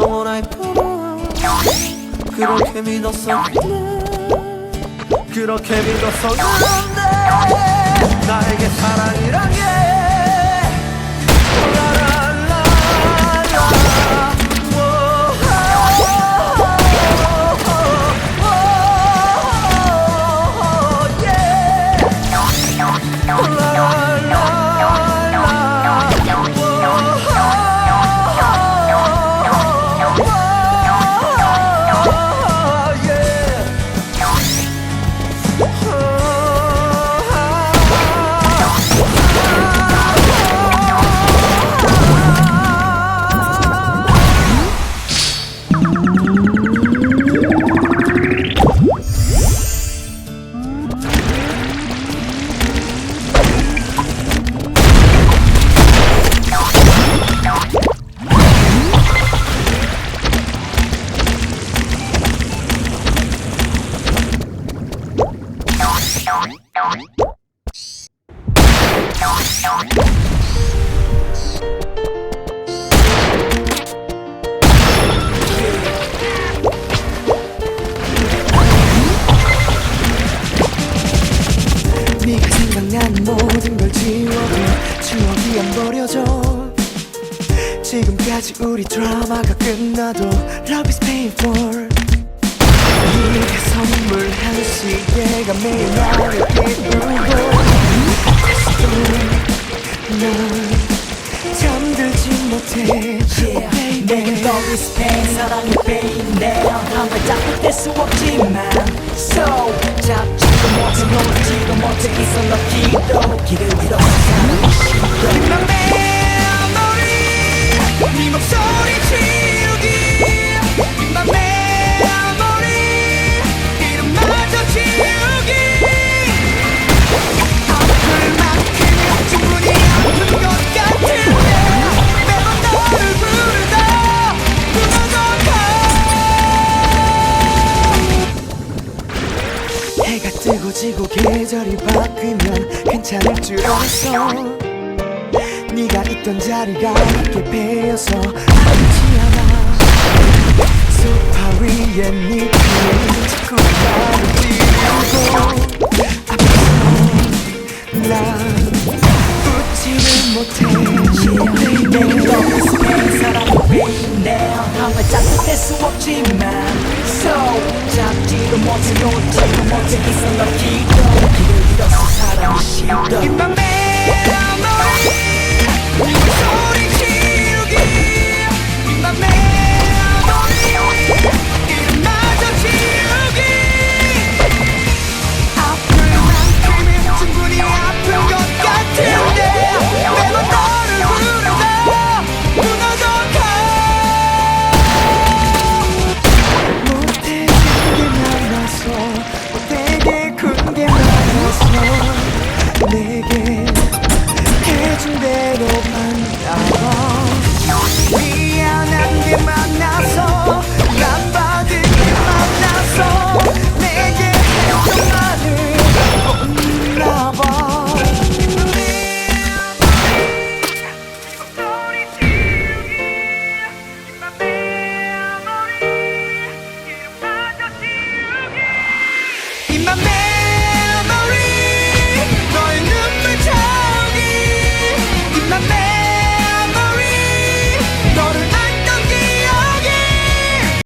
너무나 예쁘다 그렇게 믿었었는데 그렇게 믿었었는데. 나에게 사랑이란 게 네가 생각나는 모든 걸 지워도 추억이 안 버려져. 지금까지 우리 드라마가 끝나도 Love is painful 선물 한 시계가 매일 나를 다시 또난 잠들지 못해. Oh, baby love is pain 사랑의 pain 내한 발짝 뗄수 없지만. So 잡지도 못해 놓지도 못해 있어 너 기도 길을 잃어 지고 계절이 바뀌면 괜찮을 줄 알았어. 네가 있던 자리가 깊게 베어서 아프지 않아. 소파 위에 네 그림 자꾸 나를 찌르고 아파서 난 웃지를 못해. 내게 love is pain now 함을 잡힐 수 없지만 So 잡지도 못해 놓지도 못해 있어 너 기도 그를 잃었어. 사랑의 시도.